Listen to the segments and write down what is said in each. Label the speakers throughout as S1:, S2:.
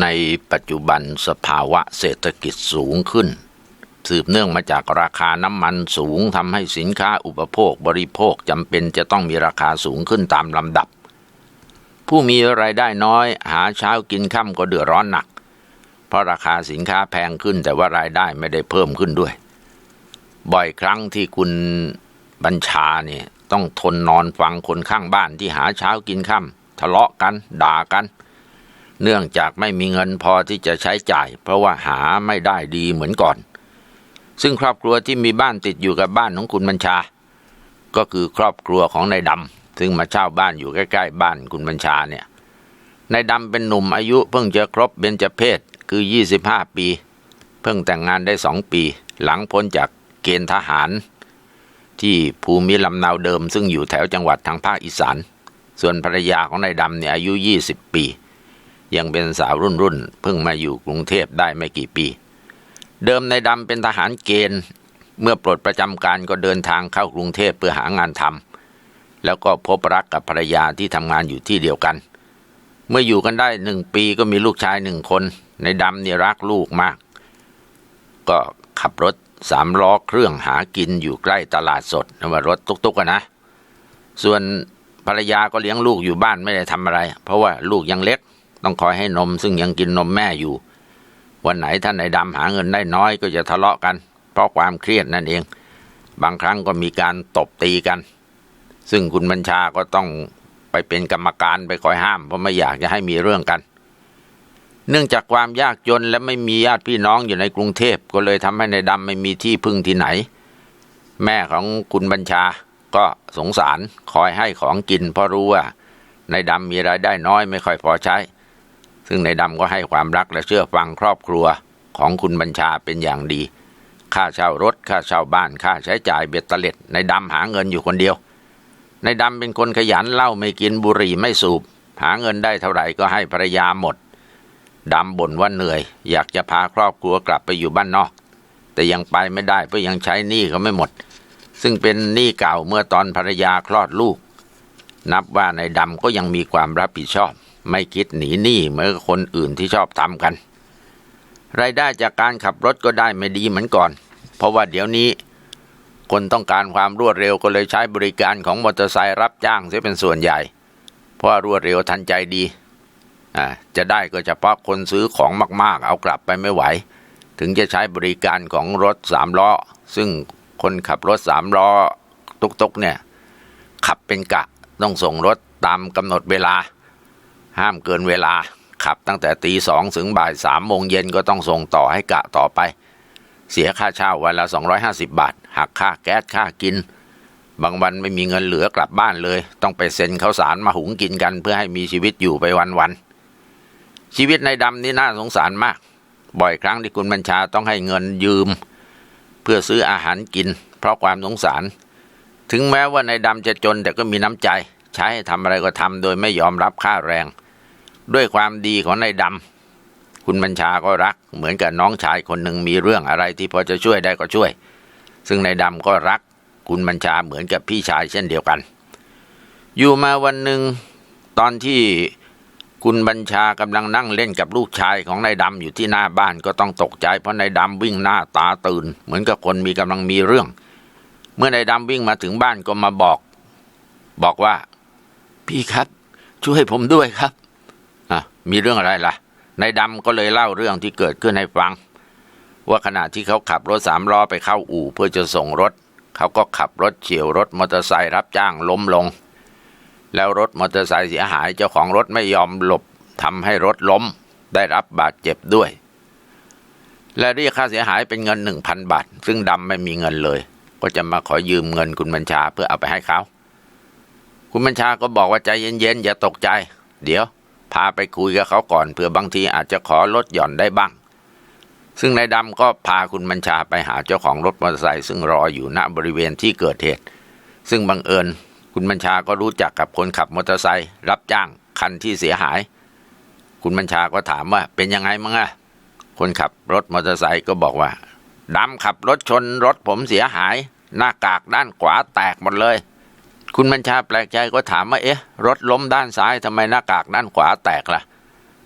S1: ในปัจจุบันสภาวะเศรษฐกิจสูงขึ้น สืบเนื่องมาจากราคาน้ำมันสูงทำให้สินค้าอุปโภคบริโภคจำเป็นจะต้องมีราคาสูงขึ้นตามลำดับ ผู้มีไรายได้น้อย หาเช้ากินค่ำก็เดือดร้อนหนัก เพราะราคาสินค้าแพงขึ้นแต่ว่ารายได้ไม่ได้เพิ่มขึ้นด้วย บ่อยครั้งที่คุณบัญชาเนี่ยต้องทนนอนฟังคนข้างบ้านที่หาเช้ากินค่ำทะเลาะกัน ด่ากัน เนื่องจากไม่มีเงินพอที่จะใช้จ่าย เพราะว่าหาไม่ได้ดีเหมือนก่อน ซึ่งครอบครัวที่มีบ้านติดอยู่กับบ้านของคุณบัญชา ก็คือครอบครัวของนายดำซึ่งมาเช่าบ้านอยู่ใกล้ๆบ้านคุณบัญชาเนี่ยนายดำเป็นหนุ่มอายุเพิ่งจะครบเบญจเพศคือ 25 ปี เพิ่งแต่งงานได้สองปี หลังพ้นจากเกณฑ์ทหาร ที่ภูมิลำเนาเดิมซึ่งอยู่แถวจังหวัดทางภาคอีสาน ส่วนภรรยาของนายดำเนี่ยอายุ 20 ปี ยังเป็นสาวรุ่นรุ่นเพิ่งมาอยู่กรุงเทพได้ไม่กี่ปี เดิมในดำเป็นทหารเกณฑ์ เมื่อปลดประจำการก็เดินทางเข้ากรุงเทพเพื่อหางานทำแล้วก็พบรักกับภรรยาที่ทำงานอยู่ที่เดียวกัน เมื่ออยู่กันได้หนึ่งปีก็มีลูกชายหนึ่งคน ในดำเนี่ยรักลูกมาก ก็ขับรถสามล้อเครื่องหากินอยู่ใกล้ตลาดสดนว่ารถตุกๆกันนะ ส่วนภรรยาก็เลี้ยงลูกอยู่บ้านไม่ได้ทำอะไร เพราะว่าลูกยังเล็ก ต้องคอยให้นมซึ่งยังกินนมแม่อยู่ วันไหนท่านในดำหาเงินได้น้อยก็จะทะเลาะกัน เพราะความเครียดนั่นเอง บางครั้งก็มีการตบตีกัน ซึ่งคุณบัญชาก็ต้องไปเป็นกรรมการไปคอยห้ามเพราะไม่อยากจะให้มีเรื่องกัน เนื่องจากความยากจนและไม่มีญาติพี่น้องอยู่ในกรุงเทพก็เลยทำให้ในดำไม่มีที่พึ่งที่ไหน แม่ของคุณบัญชาก็สงสารคอยให้ของกินเพราะรู้ว่าในดำมีรายได้น้อยไม่ค่อยพอใช้ ซึ่งในดำก็ให้ความรักและเชื่อฟังครอบครัวของคุณบัญชาเป็นอย่างดี ค่าเช่ารถ ค่าเช่าบ้าน ค่าใช้จ่ายเบ็ดเตล็ด ในดำหาเงินอยู่คนเดียว ในดำเป็นคนขยันเล้าไม่กินบุหรี่ไม่สูบ หาเงินได้เท่าไหร่ก็ให้ภรรยาหมด ดำบ่นว่าเหนื่อย อยากจะพาครอบครัวกลับไปอยู่บ้านนอก แต่ยังไปไม่ได้เพราะยังใช้หนี้เขาไม่หมด ซึ่งเป็นหนี้เก่าเมื่อตอนภรรยาคลอดลูก นับว่าในดำก็ยังมีความรับผิดชอบ ไม่คิดหนีหนี้เหมือนคนอื่นที่ชอบทำกัน รายได้จากการขับรถก็ได้ไม่ดีเหมือนก่อน เพราะว่าเดี๋ยวนี้ คนต้องการความรวดเร็วก็เลยใช้บริการของมอเตอร์ไซค์รับจ้างเสียเป็นส่วนใหญ่ เพราะรวดเร็วทันใจดีอ่าจะได้ก็เฉพาะคนซื้อของมาก ๆ เอากลับไปไม่ไหว ถึงจะใช้บริการของรถสามล้อ ซึ่งคนขับรถสามล้อตุกๆเนี่ยขับเป็นกะต้องส่งรถตามกำหนดเวลา ห้ามเกินเวลา ขับตั้งแต่ตีสองถึงบ่ายสามโมงเย็นก็ต้องส่งต่อให้กะต่อไป เสียค่าเช่าวันละ 250 บาท หักค่าแก๊สค่ากิน บางวันไม่มีเงินเหลือกลับบ้านเลย ต้องไปเซ็นข้าวสารมาหุงกินกัน เพื่อให้มีชีวิตอยู่ไปวันๆชีวิตในดำนี่น่าสงสารมาก บ่อยครั้งที่คุณบัญชาต้องให้เงินยืม เพื่อซื้ออาหารกิน เพราะความสงสาร ถึงแม้ว่าในดำจะจนแต่ก็มีน้ำใจ ใช้ให้ทำอะไรก็ทำโดยไม่ยอมรับค่าแรง ด้วยความดีของนายดำคุณบัญชาก็รัก เหมือนกับน้องชายคนหนึ่งมีเรื่องอะไรที่พอจะช่วยได้ก็ช่วย ซึ่งนายดำก็รัก คุณบัญชาเหมือนกับพี่ชายเช่นเดียวกัน อยู่มาวันหนึ่งตอนที่คุณบัญชากำลังนั่งเล่นกับลูกชายของนายดำอยู่ที่หน้าบ้านก็ต้องตกใจเพราะนายดำวิ่งหน้าตาตื่น เหมือนกับคนมีกำลังมีเรื่อง เมื่อนายดำวิ่งมาถึงบ้านก็มาบอก บอกว่า พี่ครับ ช่วยผมด้วยครับ อะมีเรื่องอะไรล่ะนายดำก็เลยเล่าเรื่องที่เกิดขึ้นให้ฟัง ว่าขณะที่เขาขับรถสามล้อไปเข้าอู่เพื่อจะส่งรถ เขาก็ขับรถเฉียวรถมอเตอร์ไซค์รับจ้างล้มลง แล้วรถมอเตอร์ไซค์เสียหายเจ้าของรถไม่ยอมหลบทำให้รถล้ม ได้รับบาดเจ็บด้วย และเรียกค่าเสียหายเป็นเงินหนึ่งพันบาท ซึ่งดำไม่มีเงินเลย ก็จะมาขอยืมเงินคุณบัญชาเพื่อเอาไปให้เขา คุณบัญชาก็บอกว่าใจเย็นๆอย่าตกใจ เดี๋ยว พาไปคุยกับเขาก่อนเผื่อบางทีอาจจะขอลดหย่อนได้บ้าง ซึ่งนายดำก็พาคุณบัญชาไปหาเจ้าของรถมอเตอร์ไซค์ซึ่งรออยู่ณบริเวณที่เกิดเหตุ ซึ่งบังเอิญคุณบัญชาก็รู้จักกับคนขับมอเตอร์ไซค์รับจ้างคันที่เสียหาย คุณบัญชาก็ถามว่าเป็นยังไงมั้งอะคนขับรถมอเตอร์ไซค์ก็บอกว่าดำขับรถชนรถผมเสียหาย หน้ากากด้านขวาแตกหมดเลย คุณบัญชาแปลกใจก็ถามว่าเอ๊ะ รถล้มด้านซ้ายทำไมหน้ากากด้านขวาแตกล่ะ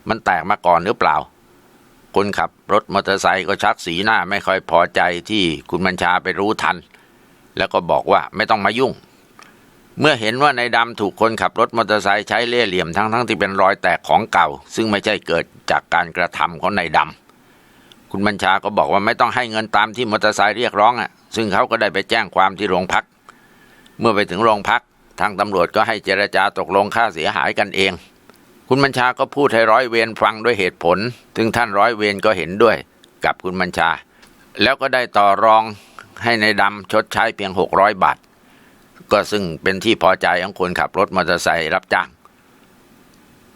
S1: มันแตกมาก่อนหรือเปล่า คนขับรถมอเตอร์ไซค์ก็ชักสีหน้าไม่ค่อยพอใจที่คุณบัญชาไปรู้ทัน แล้วก็บอกว่าไม่ต้องมายุ่ง เมื่อเห็นว่าในดำถูกคนขับรถมอเตอร์ไซค์ใช้เล่ห์เหลี่ยมทั้งทั้งที่เป็นรอยแตกของเก่า ซึ่งไม่ใช่เกิดจากการกระทำของในดำคุณบัญชาก็บอกว่าไม่ต้องให้เงินตามที่มอเตอร์ไซค์เรียกร้องอะซึ่งเขาก็ได้ไปแจ้งความที่โรงพัก เมื่อไปถึงโรงพักทางตำรวจก็ให้เจรจาตกลงค่าเสียหายกันเอง คุณบัญชาก็พูดให้ร้อยเวรฟังด้วยเหตุผลถึงท่านร้อยเวรก็เห็นด้วยกับคุณบัญชา แล้วก็ได้ต่อรองให้ในดำชดใช้เพียงหกร้อยบาท ก็ซึ่งเป็นที่พอใจของคนขับรถมอเตอร์ไซค์รับจ้าง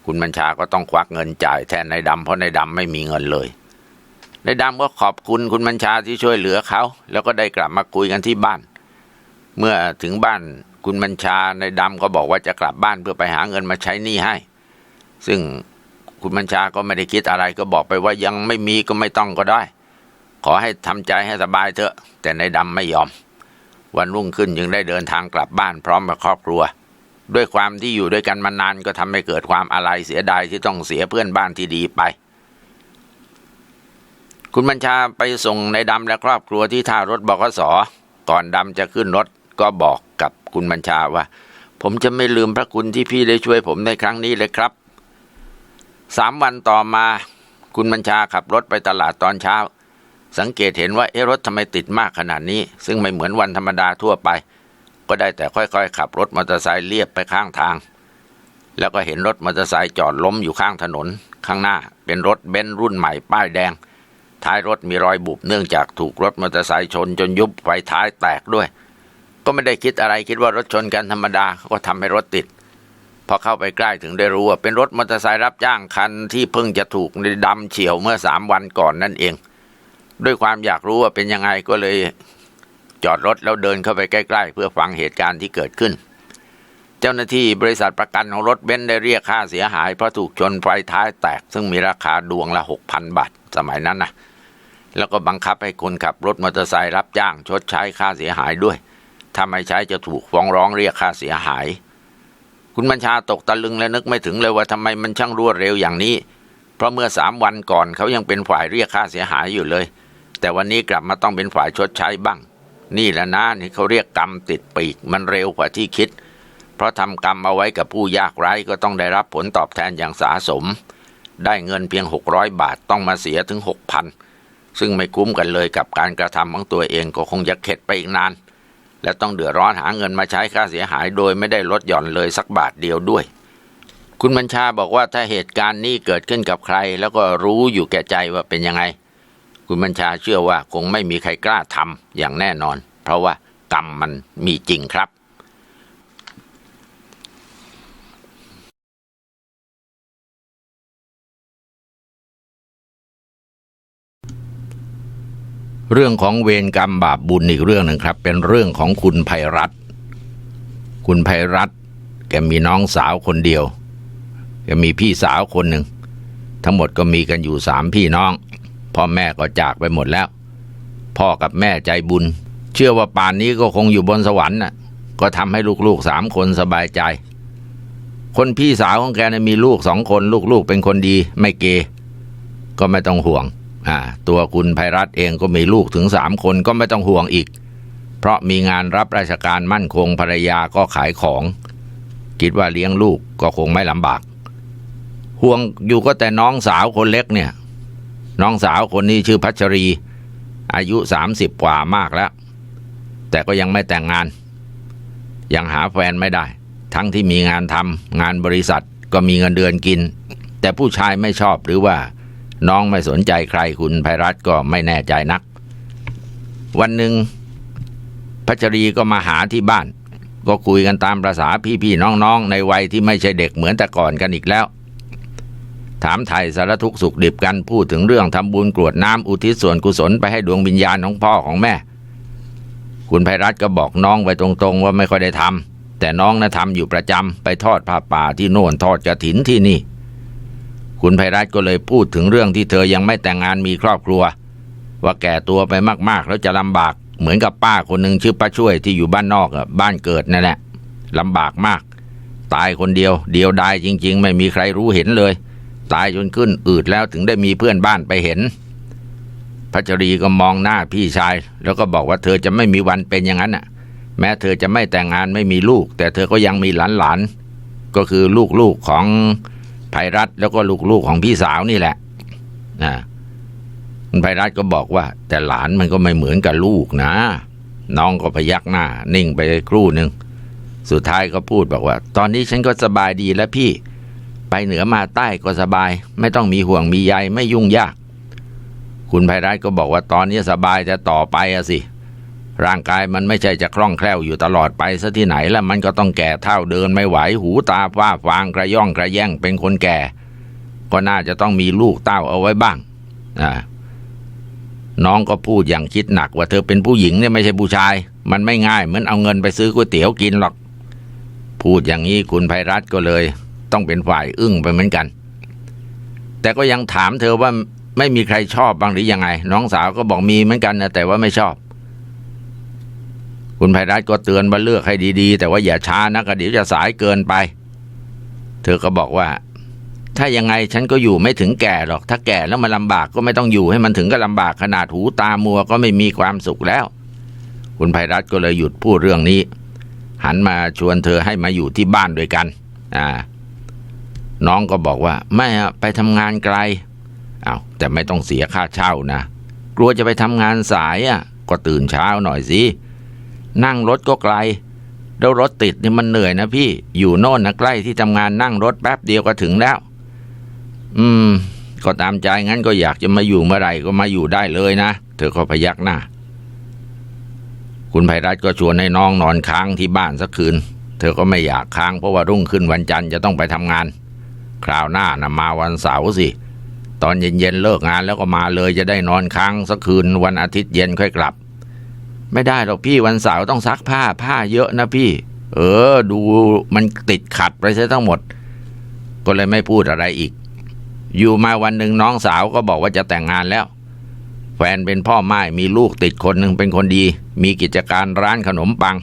S1: คุณบัญชาก็ต้องควักเงินจ่ายแทนในดำเพราะในดำไม่มีเงินเลยในดำก็ขอบคุณคุณบัญชาที่ช่วยเหลือเขา แล้วก็ได้กลับมาคุยกันที่บ้าน เมื่อถึงบ้านคุณบัญชาในดำก็บอกว่าจะกลับบ้านเพื่อไปหาเงินมาใช้หนี้ให้ ซึ่งคุณบัญชาก็ไม่ได้คิดอะไรก็บอกไปว่ายังไม่มีก็ไม่ต้องก็ได้ ขอให้ทำใจให้สบายเถอะ แต่ในดำไม่ยอม วันรุ่งขึ้นจึงได้เดินทางกลับบ้านพร้อมกับครอบครัว ด้วยความที่อยู่ด้วยกันมานานก็ทำให้เกิดความอะไรเสียดายที่ต้องเสียเพื่อนบ้านที่ดีไปคุณบัญชาไปส่งในดำและครอบครัวที่ท่ารถบกสก่อนดำจะขึ้นรถ ก็บอกกับคุณบัญชาว่า ผมจะไม่ลืมพระคุณที่พี่ได้ช่วยผมในครั้งนี้เลยครับสามวันต่อมาคุณบัญชาขับรถไปตลาดตอนเช้า สังเกตเห็นว่าเอ๊ะรถทำไมติดมากขนาดนี้ ซึ่งไม่เหมือนวันธรรมดาทั่วไป ก็ได้แต่ค่อยๆ ขับรถมอเตอร์ไซค์เลียบไปข้างทาง แล้วก็เห็นรถมอเตอร์ไซค์จอดล้มอยู่ข้างถนน ข้างหน้าเป็นรถเบนซ์รุ่นใหม่ป้ายแดง ท้ายรถมีรอยบุบเนื่องจากถูกรถมอเตอร์ไซค์ชนจนยุบไฟท้ายแตกด้วย ก็ไม่ได้คิดอะไรคิดว่ารถชนกันธรรมดาเขาก็ทำให้รถติด พอเข้าไปใกล้ถึงได้รู้ว่าเป็นรถมอเตอร์ไซค์รับจ้างคันที่เพิ่งจะถูกในดำเฉียวเมื่อสามวันก่อนนั่นเอง ด้วยความอยากรู้ว่าเป็นยังไงก็เลยจอดรถแล้วเดินเข้าไปใกล้ๆ เพื่อฟังเหตุการณ์ที่เกิดขึ้น เจ้าหน้าที่บริษัทประกันของรถเบนซ์ได้เรียกค่าเสียหายเพราะถูกชนไฟท้ายแตก ซึ่งมีราคาดวงละหกพันบาทสมัยนั้นนะแล้วก็บังคับให้คนขับรถมอเตอร์ไซค์รับจ้างชดใช้ค่าเสียหายด้วย ถ้าไม่ใช้จะถูกฟ้องร้องเรียกค่าเสียหาย คุณบัญชาตกตะลึงและนึกไม่ถึงเลยว่าทำไมมันช่างรวดเร็วอย่างนี้ เพราะเมื่อสามวันก่อนเขายังเป็นฝ่ายเรียกค่าเสียหายอยู่เลย แต่วันนี้กลับมาต้องเป็นฝ่ายชดใช้บ้าง นี่แหละนะนี่เขาเรียกกรรมติดปีกมันเร็วกว่าที่คิด เพราะทำกรรมเอาไว้กับผู้ยากไร้ก็ต้องได้รับผลตอบแทนอย่างสาสม ได้เงินเพียง 600 บาทต้องมาเสียถึง6,000ซึ่งไม่คุ้มกันเลยกับการกระทำของตัวเองก็คงจะเข็ดไปอีกนาน และต้องเดือดร้อนหาเงินมาใช้ค่าเสียหายโดยไม่ได้ลดหย่อนเลยสักบาทเดียวด้วย คุณบัญชาบอกว่าถ้าเหตุการณ์นี้เกิดขึ้นกับใคร แล้วก็รู้อยู่แก่ใจว่าเป็นยังไง คุณบัญชาเชื่อว่าคงไม่มีใครกล้าทำอย่างแน่นอน เพราะว่ากรรมมันมีจริงครับ เรื่องของเวรกรรมบาปบุญอีกเรื่องหนึ่งครับ เป็นเรื่องของคุณภัยรัตคุณภัยรัตแกมีน้องสาวคนเดียวแกมีพี่สาวคนหนึ่ง ทั้งหมดก็มีกันอยู่สามพี่น้อง พ่อแม่ก็จากไปหมดแล้ว พ่อกับแม่ใจบุญ เชื่อว่าป่านนี้ก็คงอยู่บนสวรรค์น่ะ ก็ทำให้ลูกๆสามคนสบายใจ คนพี่สาวของแกเนี่ยมีลูกสองคน ลูกๆเป็นคนดี ไม่เกก็ไม่ต้องห่วง อ่าตัวคุณภัยรัตเองก็มีลูกถึงสามคนก็ไม่ต้องห่วงอีก เพราะมีงานรับราชการมั่นคงภรรยาก็ขายของ คิดว่าเลี้ยงลูกก็คงไม่ลำบาก ห่วงอยู่ก็แต่น้องสาวคนเล็กเนี่ย น้องสาวคนนี้ชื่อพัชรี อายุสามสิบกว่ามากแล้ว แต่ก็ยังไม่แต่งงาน ยังหาแฟนไม่ได้ ทั้งที่มีงานทำงานบริษัทก็มีเงินเดือนกิน แต่ผู้ชายไม่ชอบหรือว่า น้องไม่สนใจใครคุณภัยรัตก็ไม่แน่ใจนัก วันหนึ่งพัชรีก็มาหาที่บ้าน ก็คุยกันตามประษาพี่ๆน้องๆ ในวัยที่ไม่ใช่เด็กเหมือนแต่ก่อนกันอีกแล้ว ถามไทยสารทุกสุขดิบกันพูดถึงเรื่องทำบุญกรวดน้ำอุทิศส่วนกุศลไปให้ดวงวิญญาณของพ่อของแม่ คุณภัยรัตก็บอกน้องไปตรงๆ ว่าไม่ค่อยได้ทำแต่น้องนะทำอยู่ประจำไปทอดผ้าป่าที่โน่นทอดกระถินที่นี่ คุณภัยรัตก็เลยพูดถึงเรื่องที่เธอยังไม่แต่งงานมีครอบครัว ว่าแก่ตัวไปมากๆแล้วจะลำบาก เหมือนกับป้าคนหนึ่งชื่อป้าช่วยที่อยู่บ้านนอกอะบ้านเกิดนั่นแหละลำบากมาก ตายคนเดียว เดียวดายจริง ๆ ไม่มีใครรู้เห็นเลย ตายจนขึ้นอืดแล้วถึงได้มีเพื่อนบ้านไปเห็นพัชรีก็มองหน้าพี่ชาย แล้วก็บอกว่าเธอจะไม่มีวันเป็นอย่างนั้นน่ะ แม้เธอจะไม่แต่งงานไม่มีลูก แต่เธอก็ยังมีหลานๆก็คือลูกๆของ ภัยรัฐแล้วก็ลูกๆของพี่สาวนี่แหละนะคุณภัยรัฐก็บอกว่า แต่หลานมันก็ไม่เหมือนกับลูกนะ น้องก็พยักหน้า นิ่งไปครู่หนึ่งสุดท้ายก็พูดบอกว่า ตอนนี้ฉันก็สบายดีแล้วพี่ ไปเหนือมาใต้ก็สบาย ไม่ต้องมีห่วงมีใยไม่ยุ่งยาก คุณภัยรัฐก็บอกว่าตอนนี้สบายจะต่อไปอะสิ ร่างกายมันไม่ใช่จะคล่องแคล่วอยู่ตลอดไปซะที่ไหนแล้วมันก็ต้องแก่เท่าเดินไม่ไหวหูตาฟ้าฟางกระย่องกระแย่งเป็นคนแก่ ก็น่าจะต้องมีลูกเต้าเอาไว้บ้างอ่าน้องก็พูดอย่างคิดหนักว่าเธอเป็นผู้หญิงเนี่ยไม่ใช่ผู้ชาย มันไม่ง่ายเหมือนเอาเงินไปซื้อก๋วยเตี๋ยวกินหรอก พูดอย่างนี้คุณภัยรัฐก็เลย ต้องเป็นฝ่ายอึ้งไปเหมือนกัน แต่ก็ยังถามเธอว่าไม่มีใครชอบบ้างหรือยังไง น้องสาวก็บอกมีเหมือนกันนะแต่ว่าไม่ชอบ คุณภัยรัฐก็เตือนว่าเลือกให้ดีๆ แต่ว่าอย่าช้านะกเดี๋ยวจะสายเกินไป เธอก็บอกว่า ถ้ายังไงฉันก็อยู่ไม่ถึงแก่หรอก ถ้าแก่แล้วมันลำบากก็ไม่ต้องอยู่ให้มันถึงก็ลำบากขนาดหูตามัวก็ไม่มีความสุขแล้ว คุณภัยรัฐก็เลยหยุดพูดเรื่องนี้ หันมาชวนเธอให้มาอยู่ที่บ้านด้วยกัน อ่า น้องก็บอกว่าไม่อะไปทำงานไกลอา้าวแต่ไม่ต้องเสียค่าเช่านะกลัวจะไปทำงานสายอะ ก็ตื่นเช้าหน่อยสิ นั่งรถก็ไกล แล้วรถติดนี่มันเหนื่อยนะพี่ อยู่โน่นนะใกล้ที่ทำงานนั่งรถแป๊บเดียวก็ถึงแล้ว อืม ก็ตามใจงั้นก็อยากจะมาอยู่เมื่อไหร่ก็มาอยู่ได้เลยนะ เธอก็พยักหน้า คุณไพรัตก็ชวนให้น้องนอนค้างที่บ้านสักคืน เธอก็ไม่อยากค้างเพราะว่ารุ่งขึ้นวันจันทร์จะต้องไปทำงาน คราวหน้านะมาวันเสาร์สิตอนเย็นๆเลิกงานแล้วก็มาเลยจะได้นอนค้างสักคืนวันอาทิตย์เย็นค่อยกลับ ไม่ได้หรอกพี่วันเสาร์ต้องซักผ้าผ้าเยอะนะพี่ เออ ดูมันติดขัดไปซะทั้งหมด ก็เลยไม่พูดอะไรอีก อยู่มาวันหนึ่งน้องสาวก็บอกว่าจะแต่งงานแล้ว แฟนเป็นพ่อไม้มีลูกติดคนหนึ่งเป็นคนดี มีกิจการร้านขนมปัง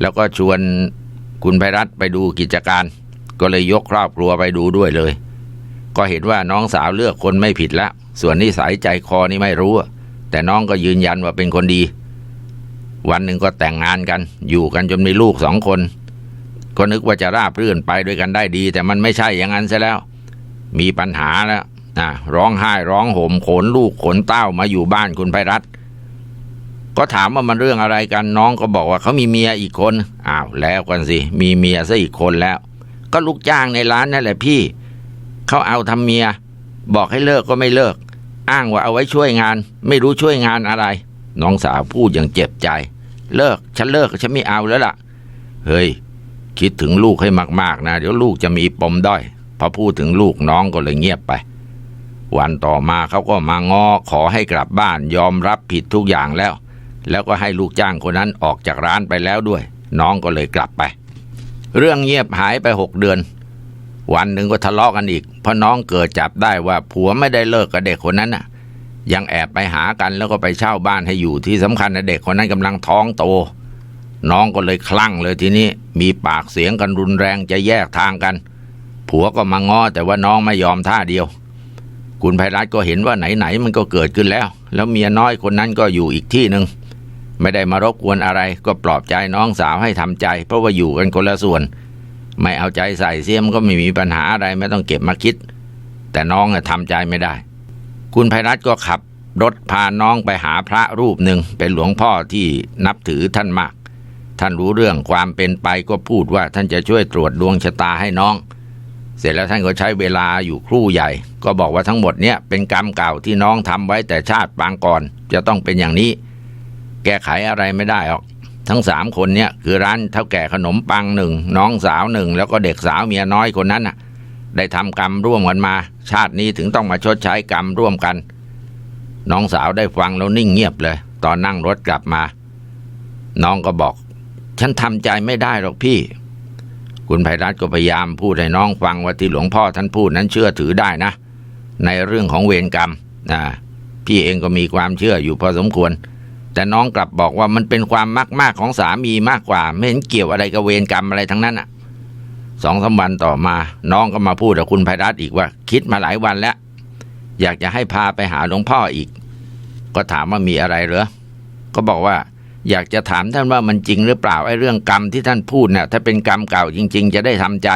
S1: แล้วก็ชวนคุณไพรัตไปดูกิจการ ก็เลยยกครอบครัวไปดูด้วยเลย ก็เห็นว่าน้องสาวเลือกคนไม่ผิดแล้วส่วนนิสัยใจคอนี่ไม่รู้แต่น้องก็ยืนยันว่าเป็นคนดี วันหนึ่งก็แต่งงานกัน อยู่กันจนมีลูกสองคน ก็นึกว่าจะราบรื่นไปด้วยกันได้ดี แต่มันไม่ใช่อย่างนั้นซะแล้ว มีปัญหาแล้วนะร้องไห้ร้องโหมขนลูกขนเต้ามาอยู่บ้านคุณไพรัตก็ถามว่ามันเรื่องอะไรกันน้องก็บอกว่าเขามีเมียอีกคนอ้าวแล้วกันสิมีเมียซะอีกคนแล้ว ก็ลูกจ้างในร้านนั่นแหละพี่เขาเอาทำเมีย บอกให้เลิกก็ไม่เลิก อ้างว่าเอาไว้ช่วยงาน ไม่รู้ช่วยงานอะไร น้องสาวพูดอย่างเจ็บใจ เลิกฉันเลิกฉันไม่เอาแล้วล่ะ เฮ้ย คิดถึงลูกให้มากๆนะ เดี๋ยวลูกจะมีปมด้อยพอพูดถึงลูกน้องก็เลยเงียบไป วันต่อมาเขาก็มางอขอให้กลับบ้านยอมรับผิดทุกอย่างแล้ว แล้วก็ให้ลูกจ้างคนนั้นออกจากร้านไปแล้วด้วย น้องก็เลยกลับไป เรื่องเงียบหายไปหกเดือน วันหนึ่งก็ทะเลาะกันอีกเพราะน้องเกิดจับได้ว่าผัวไม่ได้เลิกกับเด็กคนนั้นน่ะ ยังแอบไปหากันแล้วก็ไปเช่าบ้านให้อยู่ที่สำคัญนะเด็กคนนั้นกำลังท้องโต น้องก็เลยคลั่งเลยทีนี้มีปากเสียงกันรุนแรงจะแยกทางกัน ผัวก็มาง้อแต่ว่าน้องไม่ยอมท่าเดียว คุณไพรัตก็เห็นว่าไหนๆมันก็เกิดขึ้นแล้ว แล้วเมียน้อยคนนั้นก็อยู่อีกที่หนึ่งไม่ได้มารบกวนอะไร ก็ปลอบใจน้องสาวให้ทำใจ เพราะว่าอยู่กันคนละส่วน ไม่เอาใจใส่เสียมก็ไม่มีปัญหาอะไรไม่ต้องเก็บมาคิด แต่น้องทำใจไม่ได้ คุณไพรัตน์ก็ขับรถพาน้องไปหาพระรูปหนึ่งเป็นหลวงพ่อที่นับถือท่านมาก ท่านรู้เรื่องความเป็นไปก็พูดว่าท่านจะช่วยตรวจดวงชะตาให้น้อง เสร็จแล้วท่านก็ใช้เวลาอยู่ครู่ใหญ่ ก็บอกว่าทั้งหมดเนี้ยเป็นกรรมเก่าที่น้องทำไว้แต่ชาติปางก่อน จะต้องเป็นอย่างนี้ แก้ไขอะไรไม่ได้หรอก ทั้งสามคนเนี่ยคือร้านเท่าแก่ขนมปังหนึ่งน้องสาวหนึ่งแล้วก็เด็กสาวเมียน้อยคนนั้นน่ะ ได้ทำกรรมร่วมกันมา ชาตินี้ถึงต้องมาชดใช้กรรมร่วมกัน น้องสาวได้ฟังแล้วนิ่งเงียบเลย ตอนนั่งรถกลับมา น้องก็บอก ฉันทำใจไม่ได้หรอกพี่ คุณไพรัตก็พยายามพูดให้น้องฟังว่าที่หลวงพ่อท่านพูดนั้นเชื่อถือได้นะ ในเรื่องของเวรกรรมนะพี่เองก็มีความเชื่ออยู่พอสมควร แต่น้องกลับบอกว่ามันเป็นความมากมากๆของสามีมากกว่า ไม่เห็นเกี่ยวอะไรกับเวรกรรมอะไรทั้งนั้นอะ สองสามวันต่อมา น้องก็มาพูดกับคุณไพรัตอีกว่า คิดมาหลายวันแล้ว อยากจะให้พาไปหาหลวงพ่ออีก ก็ถามว่ามีอะไรเหรอก็บอกว่า อยากจะถามท่านว่ามันจริงหรือเปล่าไอ้เรื่องกรรมที่ท่านพูดเนี่ยถ้าเป็นกรรมเก่าจริง ๆ จะได้ทำใจ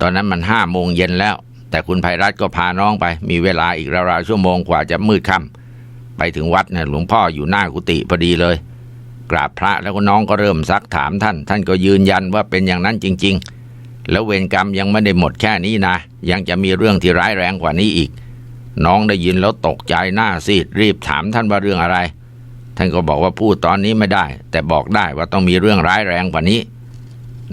S1: ตอนนั้นมันห้าโมงเย็นแล้ว แต่คุณไพรัตก็พาน้องไป มีเวลาอีกราวๆชั่วโมงกว่าจะมืดค่ำไปถึงวัดเนี่ยหลวงพ่ออยู่หน้ากุฏิพอดีเลยกราบพระแล้วก็น้องก็เริ่มซักถามท่าน ท่านก็ยืนยันว่าเป็นอย่างนั้นจริง ๆ แล้วเวรกรรมยังไม่ได้หมดแค่นี้นะ ยังจะมีเรื่องที่ร้ายแรงกว่านี้อีก น้องได้ยินแล้วตกใจหน้าซีดรีบถามท่านว่าเรื่องอะไร ท่านก็บอกว่าพูดตอนนี้ไม่ได้ แต่บอกได้ว่าต้องมีเรื่องร้ายแรงกว่านี้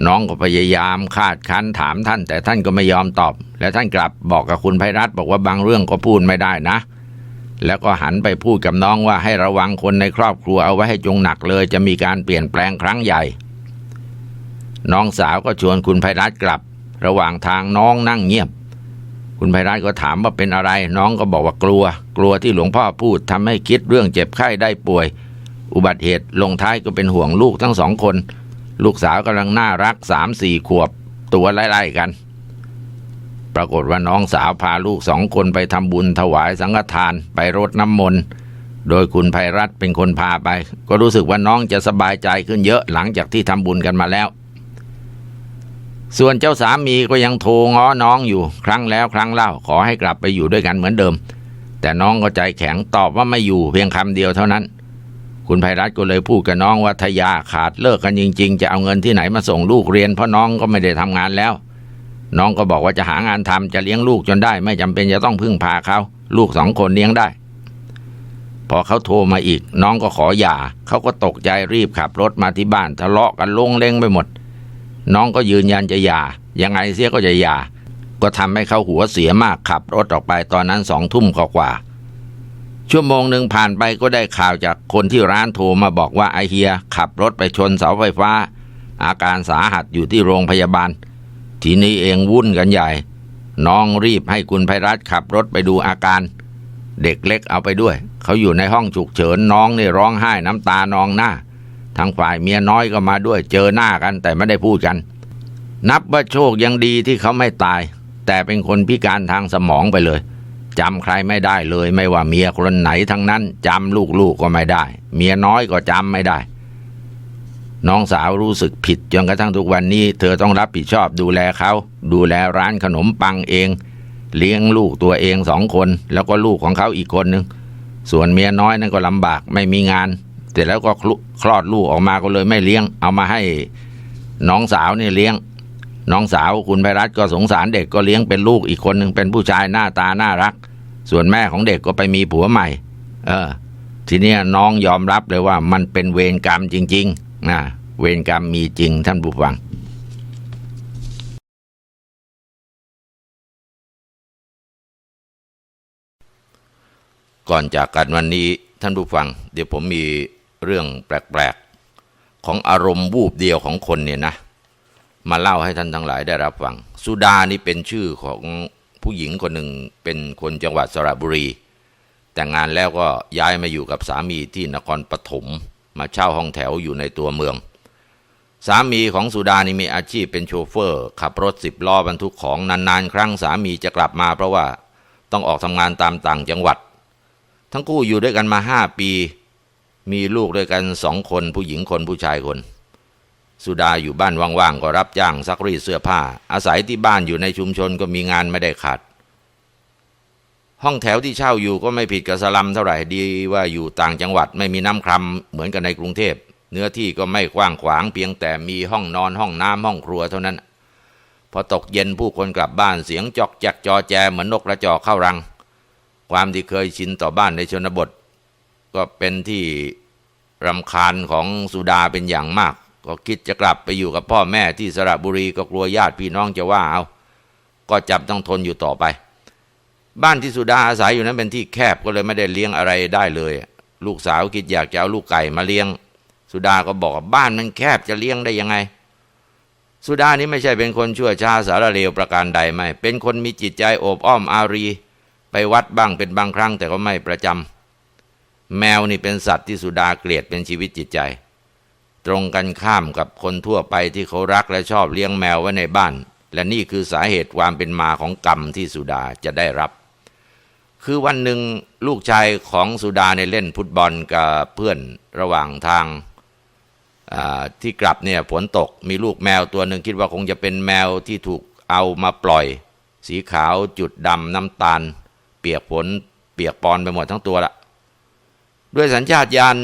S1: น้องก็พยายามคาดคั้นถามท่าน แต่ท่านก็ไม่ยอมตอบ และท่านกลับบอกกับคุณไพรัตบอกว่าบางเรื่องก็พูดไม่ได้นะ แล้วก็หันไปพูดกับน้องว่าให้ระวังคนในครอบครัวเอาไว้ให้จงหนักเลย จะมีการเปลี่ยนแปลงครั้งใหญ่ น้องสาวก็ชวนคุณไพรัตกลับ ระหว่างทางน้องนั่งเงียบ คุณไพรัตก็ถามว่าเป็นอะไร น้องก็บอกว่ากลัว กลัวที่หลวงพ่อพูดทำให้คิดเรื่องเจ็บไข้ได้ป่วย อุบัติเหตุลงท้ายก็เป็นห่วงลูกทั้งสองคน ลูกสาวกำลังน่ารักสามสี่ขวบ ตัวไล่ๆกัน ปรากฏว่าน้องสาวพาลูกสองคนไปทำบุญถวายสังฆทานไปรดน้ำมนต์โดยคุณภัยรัตเป็นคนพาไป ก็รู้สึกว่าน้องจะสบายใจขึ้นเยอะหลังจากที่ทำบุญกันมาแล้ว ส่วนเจ้าสามีก็ยังโทรง้อน้องอยู่ ครั้งแล้วครั้งเล่าขอให้กลับไปอยู่ด้วยกันเหมือนเดิม แต่น้องก็ใจแข็งตอบว่าไม่อยู่เพียงคำเดียวเท่านั้น คุณภัยรัตน์ก็เลยพูดกับน้องว่าทยาขาดเลิกกันจริง ๆ จะเอาเงินที่ไหนมาส่งลูกเรียนเพราะน้องก็ไม่ได้ทำงานแล้ว น้องก็บอกว่าจะหางานทำจะเลี้ยงลูกจนได้ ไม่จำเป็นจะต้องพึ่งพาเขาลูกสองคนเลี้ยงได้ พอเขาโทรมาอีก น้องก็ขอหย่าเขาก็ตกใจรีบขับรถมาที่บ้านทะเลาะกันลงเล้งไปหมด น้องก็ยืนยันจะหย่ายังไงเสียก็จะหย่าก็ทำให้เขาหัวเสียมากขับรถออกไปตอนนั้นสองทุ่มกว่าชั่วโมงหนึ่งผ่านไปก็ได้ข่าวจากคนที่ร้านโทรมาบอกว่าไอเฮีย ขับรถไปชนเสาไฟฟ้า อาการสาหัสอยู่ที่โรงพยาบาล ทีนี้เองวุ่นกันใหญ่ น้องรีบให้คุณไพรัตขับรถไปดูอาการ เด็กเล็กเอาไปด้วย เขาอยู่ในห้องฉุกเฉินน้องนี่ร้องไห้น้ำตานองหน้า ทางฝ่ายเมียน้อยก็มาด้วยเจอหน้ากันแต่ไม่ได้พูดกัน นับว่าโชคยังดีที่เขาไม่ตาย แต่เป็นคนพิการทางสมองไปเลยจำใครไม่ได้เลยไม่ว่าเมียคนไหนทั้งนั้นจำลูกๆกก็ไม่ได้ เมียน้อยก็จำไม่ได้ น้องสาวรู้สึกผิดจนกระทั่งทุกวันนี้ เธอต้องรับผิดชอบดูแลเขา ดูแลร้านขนมปังเอง เลี้ยงลูกตัวเองสองคน แล้วก็ลูกของเขาอีกคนนึง ส่วนเมียน้อยนั่นก็ลำบากไม่มีงาน เสร็จแล้วก็คลอดลูกออกมาก็เลยไม่เลี้ยง เอามาให้น้องสาวเนี่ยเลี้ยง น้องสาวคุณไพรัตก็สงสารเด็กก็เลี้ยงเป็นลูกอีกคนหนึ่งเป็นผู้ชายหน้าตาน่ารัก ส่วนแม่ของเด็กก็ไปมีผัวใหม่ เออ ทีนี้น้องยอมรับเลยว่ามันเป็นเวรกรรมจริงๆนะเวรกรรมมีจริงท่านผู้ฟังก่อนจากกันวันนี้ท่านผู้ฟัง เดี๋ยวผมมี เรื่องแปลกๆ ของอารมณ์วูบเดียวของคนเนี่ยนะ มาเล่าให้ท่านทั้งหลายได้รับฟัง สุดานี่เป็นชื่อของผู้หญิงคนหนึ่งเป็นคนจังหวัดสระบุรี แต่งงานแล้วก็ย้ายมาอยู่กับสามีที่นครปฐมมาเช่าห้องแถวอยู่ในตัวเมือง สามีของสุดานี่มีอาชีพเป็นโชเฟอร์ ขับรถสิบล้อบรรทุกของนานๆ ครั้งสามีจะกลับมาเพราะว่าต้องออกทำงานตามต่างจังหวัด ทั้งคู่อยู่ด้วยกันมาห้าปี มีลูกด้วยกันสองคนผู้หญิงคนผู้ชายคน สุดาอยู่บ้านว่างๆก็รับจ้างซักรีดเสื้อผ้า อาศัยที่บ้านอยู่ในชุมชนก็มีงานไม่ได้ขาด ห้องแถวที่เช่าอยู่ก็ไม่ผิดกับสลัมเท่าไหร่ดีว่าอยู่ต่างจังหวัดไม่มีน้ำคร่ำเหมือนกันในกรุงเทพเนื้อที่ก็ไม่กว้างขวางเพียงแต่มีห้องนอนห้องน้ำห้องครัวเท่านั้น พอตกเย็นผู้คนกลับบ้านเสียงจอกแจกจอแจเหมือนนกกระจอกเข้ารัง ความที่เคยชินต่อบ้านในชนบท ก็เป็นที่รำคาญของสุดาเป็นอย่างมาก ก็คิดจะกลับไปอยู่กับพ่อแม่ที่สระบุรีก็กลัวญาติพี่น้องจะว่าเอา ก็จับต้องทนอยู่ต่อไป บ้านที่สุดาอาศัยอยู่นั้นเป็นที่แคบก็เลยไม่ได้เลี้ยงอะไรได้เลย ลูกสาวคิดอยากจะเอาลูกไก่มาเลี้ยง สุดาก็บอกว่าบ้านมันแคบจะเลี้ยงได้ยังไง สุดานี้ไม่ใช่เป็นคนชั่วช้าสารเลวประการใดไม่ เป็นคนมีจิตใจโอบอ้อมอารี ไปวัดบ้างเป็นบางครั้งแต่ก็ไม่ประจำ แมวนี่เป็นสัตว์ที่สุดาเกลียดเป็นชีวิตจิตใจ ตรงกันข้ามกับคนทั่วไปที่เขารักและชอบเลี้ยงแมวไว้ในบ้าน และนี่คือสาเหตุความเป็นมาของกรรมที่สุดาจะได้รับ คือวันหนึ่งลูกชายของสุดาในเล่นฟุตบอลกับเพื่อนระหว่างทางที่กลับเนี่ยฝนตกมีลูกแมวตัวหนึ่งคิดว่าคงจะเป็นแมวที่ถูกเอามาปล่อย สีขาวจุดดำน้ำตาล เปียกฝนเปียกปอนไปหมดทั้งตัวละ ด้วยสัญชาตญาณ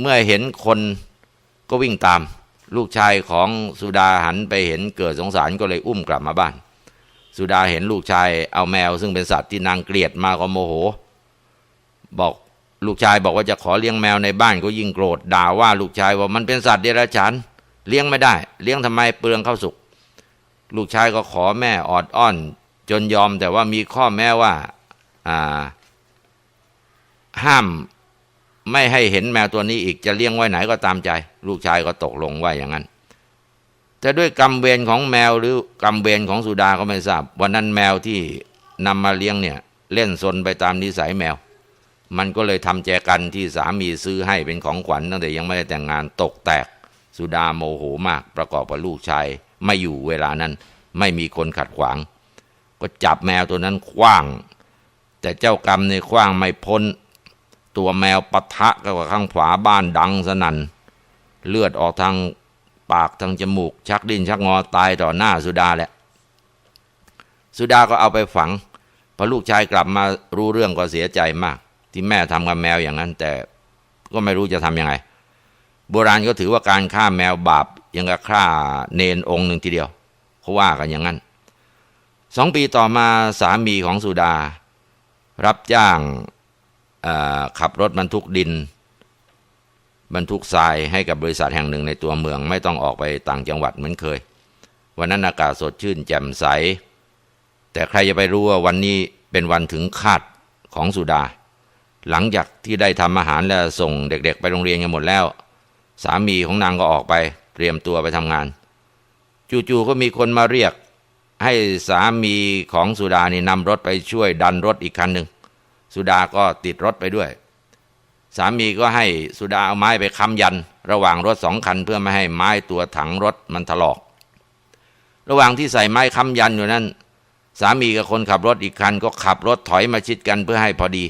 S1: เมื่อเห็นคนก็วิ่งตาม ลูกชายของสุดาหันไปเห็นเกิดสงสารก็เลยอุ้มกลับมาบ้าน สุดาเห็นลูกชายเอาแมว ซึ่งเป็นสัตว์ที่นางเกลียดมากก็โมโห บอกลูกชายบอกว่าจะขอเลี้ยงแมวในบ้านก็ยิ่งโกรธด่าว่าลูกชายว่ามันเป็นสัตว์เดรัจฉานเลี้ยงไม่ได้ เลี้ยงทำไมเปลืองข้าวสุกลูกชายก็ขอแม่ออดอ้อน จนยอมแต่ว่ามีข้อแม้ว่า อ่า ห้าม ไม่ให้เห็นแมวตัวนี้อีกจะเลี้ยงไว้ไหนก็ตามใจ ลูกชายก็ตกลงว่าอย่างนั้นแต่ด้วยกรรมเวรของแมวหรือกรรมเวรของสุดาก็ไม่ทราบ วันนั้นแมวที่นำมาเลี้ยงเนี่ยเล่นซนไปตามนิสัยแมว มันก็เลยทำแจกันที่สามีซื้อให้เป็นของขวัญตั้งแต่ยังไม่ได้แต่งงานตกแตก สุดาโมโหมากประกอบกับลูกชายไม่อยู่เวลานั้น ไม่มีคนขัดขวาง ก็จับแมวตัวนั้นคว้าง แต่เจ้ากรรมในคว้างไม่พ้น ตัวแมวปะทะกับข้างขวาบ้านดังสนัน่นเลือดออกทางปากทางจมูก ชักดิ้นชักงอตายต่อหน้าสุดาแหละ สุดาก็เอาไปฝังพอลูกชายกลับมารู้เรื่องก็เสียใจมาก ที่แม่ทำกับแมวอย่างนั้น แต่ก็ไม่รู้จะทำยังไง โบราณก็ถือว่าการฆ่าแมวบาปยังกับฆ่าเนนองค์หนึ่งทีเดียวเขาว่ากันอย่างนั้นสองปีต่อมาสามีของสุดา รับจ้าง ขับรถบรรทุกดิน บรรทุกทรายให้กับบริษัทแห่งหนึ่งในตัวเมืองไม่ต้องออกไปต่างจังหวัดเหมือนเคย วันนั้นอากาศสดชื่นแจ่มใส แต่ใครจะไปรู้ว่าวันนี้เป็นวันถึงคาดของสุดา หลังจากที่ได้ทำอาหารและส่งเด็กๆ ไปโรงเรียนกันหมดแล้ว สามีของนางก็ออกไปเตรียมตัวไปทำงาน จู่ๆก็มีคนมาเรียกให้สามีของสุดานี่นำรถไปช่วยดันรถอีกคันหนึ่ง สุดาก็ติดรถไปด้วย สามีก็ให้สุดาเอาไม้ไปค้ำยัน ระหว่างรถสองคันเพื่อไม่ให้ไม้ตัวถังรถมันถลอก ระหว่างที่ใส่ไม้ค้ำยันอยู่นั้น สามีกับคนขับรถอีกคันก็ขับรถถอยมาชิดกันเพื่อให้พอดี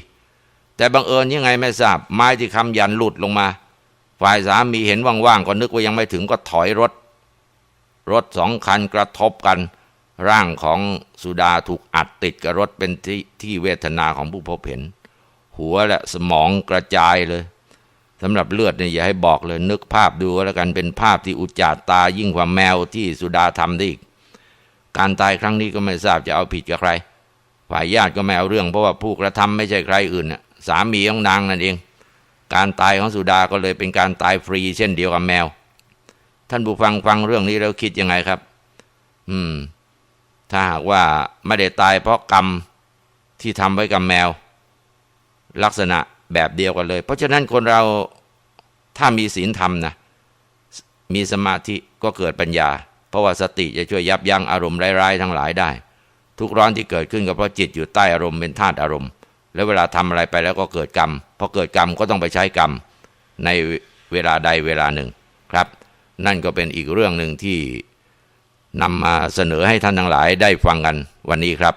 S1: แต่บังเอิญยังไงไม่ทราบไม้ที่ค้ำยันหลุดลงมา ฝ่ายสามีเห็นว่างๆก็นึกว่ายังไม่ถึงก็ถอยรถ รถสองคันกระทบกัน ร่างของสุดาถูกอัดติดกับรถเป็นที่ที่เวทนาของผู้พบเห็น หัวและสมองกระจายเลยสำหรับเลือดเนี่ยอย่าให้บอกเลยนึกภาพดูแล้วกันเป็นภาพที่อุจจาตายิ่งกว่าแมวที่สุดาทำได้อีกการตายครั้งนี้ก็ไม่ทราบจะเอาผิดกับใคร ฝ่ายญาติก็ไม่เอาเรื่องเพราะว่าผู้กระทำไม่ใช่ใครอื่นสามีของนางนั่นเอง การตายของสุดาก็เลยเป็นการตายฟรี เช่นเดียวกับแมว ท่านผู้ฟังฟังเรื่องนี้แล้วคิดยังไงครับ อืม ถ้าหากว่าไม่ได้ตายเพราะกรรมที่ทำไว้กับแมว ลักษณะแบบเดียวกันเลย เพราะฉะนั้นคนเราถ้ามีศีลธรรมนะมีสมาธิก็เกิดปัญญา เพราะว่าสติจะช่วยยับยั้งอารมณ์ร้ายๆทั้งหลายได้ ทุกร้อนที่เกิดขึ้นก็เพราะจิตอยู่ใต้อารมณ์เป็นธาตุอารมณ์ แล้วเวลาทำอะไรไปแล้วก็เกิดกรรมพอเกิดกรรมก็ต้องไปใช้กรรมในเวลาใดเวลาหนึ่งครับ นั่นก็เป็นอีกเรื่องหนึ่งที่ นำมาเสนอให้ท่านทั้งหลายได้ฟังกันวันนี้ครับ